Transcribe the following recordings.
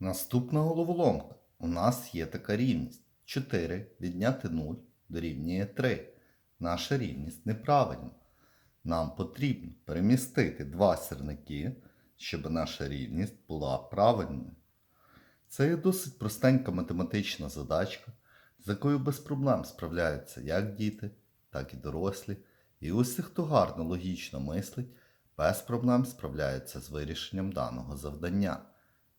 Наступна головоломка. У нас є така рівність. 4 відняти 0 дорівнює 3. Наша рівність неправильна. Нам потрібно перемістити два сірники, щоб наша рівність була правильною. Це є досить простенька математична задачка, з якою без проблем справляються як діти, так і дорослі. І усі, хто гарно логічно мислить, без проблем справляються з вирішенням даного завдання.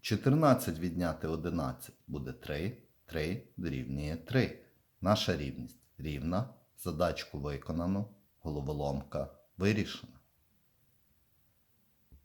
14 відняти 11 буде 3, 3 дорівнює 3. Наша рівність рівна, задачку виконано, головоломка вирішена.